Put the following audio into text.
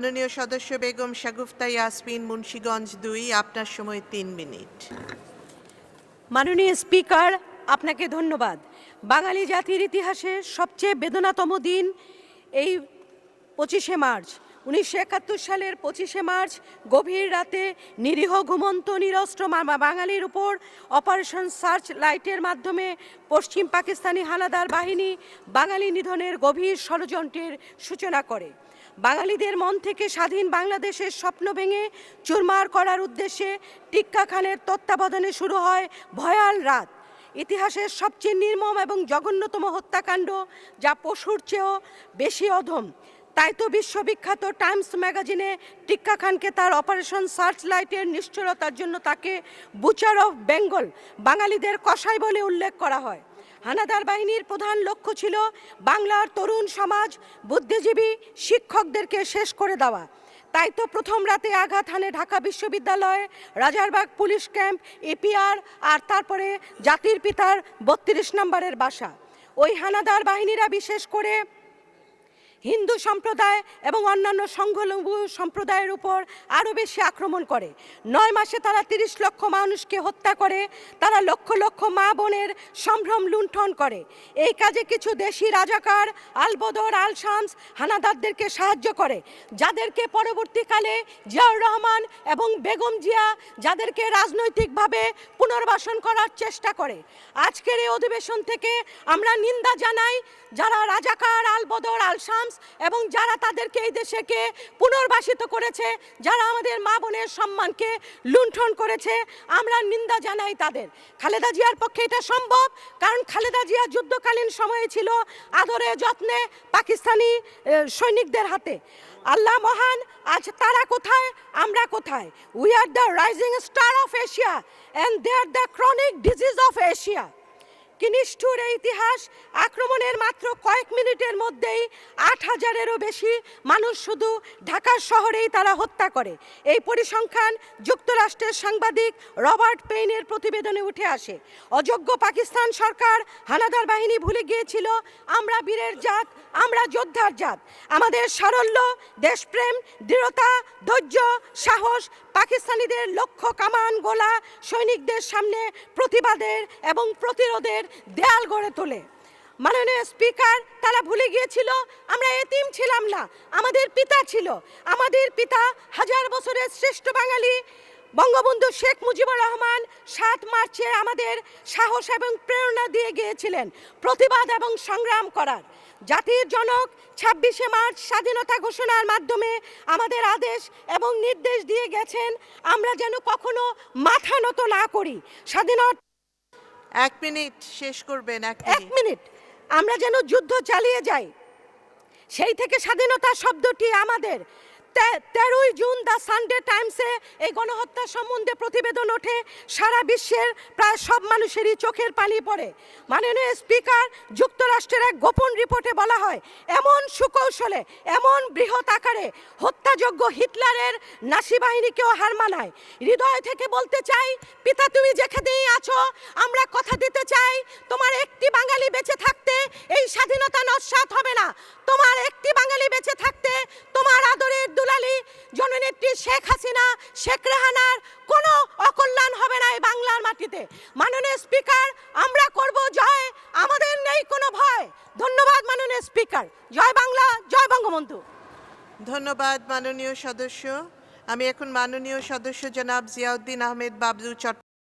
মাননীয় সদস্য বেগম শাগুফতা ইয়াসমিন, মুন্সীগঞ্জ দুই, আপনার সময় তিন মিনিট। মাননীয় স্পিকার, আপনাকে ধন্যবাদ। বাঙালি জাতির ইতিহাসে সবচেয়ে বেদনাতম দিন এই পঁচিশে মার্চ। উনিশশো একাত্তর সালের পঁচিশে মার্চ, গভীর রাতে নিরীহ ঘুমন্ত নিরস্ত্র বাঙালির উপর অপারেশন সার্চ লাইটের মাধ্যমে পশ্চিম পাকিস্তানি হানাদার বাহিনী বাঙালি নিধনের গভীর ষড়যন্ত্রের সূচনা করে। বাঙালিদের মন থেকে স্বাধীন বাংলাদেশের স্বপ্ন ভেঙে চুরমার করার উদ্দেশ্যে টিক্কা খানের তত্ত্বাবধানে শুরু হয় ভয়াল রাত। ইতিহাসের সবচেয়ে নির্মম এবং জঘন্যতম হত্যাকাণ্ড, যা পশুর চেয়েও বেশি অধম। তাই তো বিশ্ববিখ্যাত টাইমস ম্যাগাজিনে টিক্কা খানকে তার অপারেশন সার্চ লাইটের নিষ্ঠুরতার জন্য তাকে বুচার অফ বেঙ্গল বাঙালিদের কসাই বলে উল্লেখ করা হয়। হানাদার বাহিনীর প্রধান লক্ষ্য ছিল বাংলার তরুণ সমাজ, বুদ্ধিজীবী শিক্ষকদেরকে শেষ করে দেওয়া। তাই তো প্রথম রাতে আঘাত হানে ঢাকা বিশ্ববিদ্যালয়ে রাজারবাগ পুলিশ ক্যাম্প, এপিআর আর তারপরে জাতির পিতার বত্রিশ নম্বরের বাসা। ওই হানাদার বাহিনীরা বিশেষ করে হিন্দু সম্প্রদায় এবং অন্যান্য সংখ্যালঘু সম্প্রদায়ের উপর আরও বেশি আক্রমণ করে। নয় মাসে তারা তিরিশ লক্ষ মানুষকে হত্যা করে, তারা লক্ষ লক্ষ মা বোনের সম্ভ্রম লুণ্ঠন করে। এই কাজে কিছু দেশি রাজাকার, আলবদর আল শামস হানাদারদেরকে সাহায্য করে, যাদেরকে পরবর্তীকালে জিয়াউর রহমান এবং বেগম জিয়া যাদেরকে রাজনৈতিকভাবে পুনর্বাসন করার চেষ্টা করে। আজকের এই অধিবেশন থেকে আমরা নিন্দা জানাই, যারা রাজাকার, আলবদর আল শামস এবং যারা তাদেরকে এই দেশেকে পুনর্বাসিত করেছে, যারা আমাদের মা বোনের সম্মানকে লুণ্ঠন করেছে, আমরা নিন্দা জানাই তাদের। খালেদা জিয়ার পক্ষে এটা সম্ভব, কারণ খালেদা জিয়া যুদ্ধকালীন সময়ে ছিল আদরে যত্নে পাকিস্তানি সৈনিকদের হাতে। আল্লাহ মহান, আজ তারা কোথায়, আমরা কোথায়? We are the rising star of Asia and they are the chronic disease of Asia কি নিষ্ঠুর এই ইতিহাস আক্রমণের মাত্র কয়েক মিনিটের মধ্যেই আট হাজারেরও বেশি মানুষ শুধু ঢাকা শহরেই তারা হত্যা করে। এই পরিসংখ্যান যুক্তরাষ্ট্রের সাংবাদিক রবার্ট পেইনের প্রতিবেদনে উঠে আসে। অযোগ্য পাকিস্তান সরকার হানাদার বাহিনী ভুলে গিয়েছিল, আমরা বীরের জাত, আমরা যোদ্ধার জাত। আমাদের সারল্য, দেশপ্রেম, দৃঢ়তা, ধৈর্য, সাহস, পাকিস্তানিদের লক্ষ্য, কামান, গোলা, সৈনিকদের সামনে প্রতিবাদের এবং প্রতিরোধের দেয়াল গড়ে তোলে। মাননীয় স্পিকার, তারা ভুলে গিয়েছিল, আমরা এতিম ছিলাম না, আমাদের পিতা ছিল। আমাদের পিতা হাজার বছরের শ্রেষ্ঠ বাঙালি। বঙ্গবন্ধু শেখ মুজিবুর রহমান সাত মার্চে আমাদের সাহস এবং প্রেরণা দিয়ে গিয়েছিলেন প্রতিবাদ এবং সংগ্রাম করার। জাতির জনক ছাব্বিশে মার্চ স্বাধীনতা ঘোষণার মাধ্যমে আমাদের আদেশ এবং নির্দেশ দিয়ে গেছেন, আমরা যেন কখনো মাথা নত না করি। স্বাধীনতা এক মিনিট শেষ করবেন এক এক মিনিট। মিনিট। আমরা যেন যুদ্ধ চালিয়ে যাই সেই থেকে স্বাধীনতা শব্দটি আমাদের তেরোই জুন দ্য সানডে টাইমসে এই গণহত্যা সম্বন্ধে প্রতিবেদন ওঠে। সারা বিশ্বের প্রায় সব মানুষেরই চোখের পানি পড়ে। মাননীয় স্পিকার, যুক্তরাষ্ট্রের এক গোপন রিপোর্টে বলা হয়, এমন সুকৌশলে, এমন বৃহৎ আকারে হত্যাযোগ্য হিটলারের নাসি বাহিনীকেও হার মানায়। হৃদয় থেকে বলতে চাই, পিতা তুমি যেখানেই আছো, আমরা কথা দিতে চাই, তোমার একটি বাঙালি বেঁচে থাকতে এই স্বাধীনতা নস্বাত হবে না। তোমার একটি বাঙালি বেঁচে থাকতে জননেত্রী শেখ হাসিনা, শেখ রেহানার কোনো অকল্যাণ হবে না এই বাংলার মাটিতে। মাননীয় স্পিকার, আমরা করব জয়, আমাদের নেই কোনো ভয়। ধন্যবাদ মাননীয় স্পিকার। জয় বাংলা, জয় বঙ্গবন্ধু। ধন্যবাদ মাননীয় সদস্য। আমি এখন মাননীয় সদস্য জনাব জিয়াউদ্দিন আহমেদ বাবলু চট্ট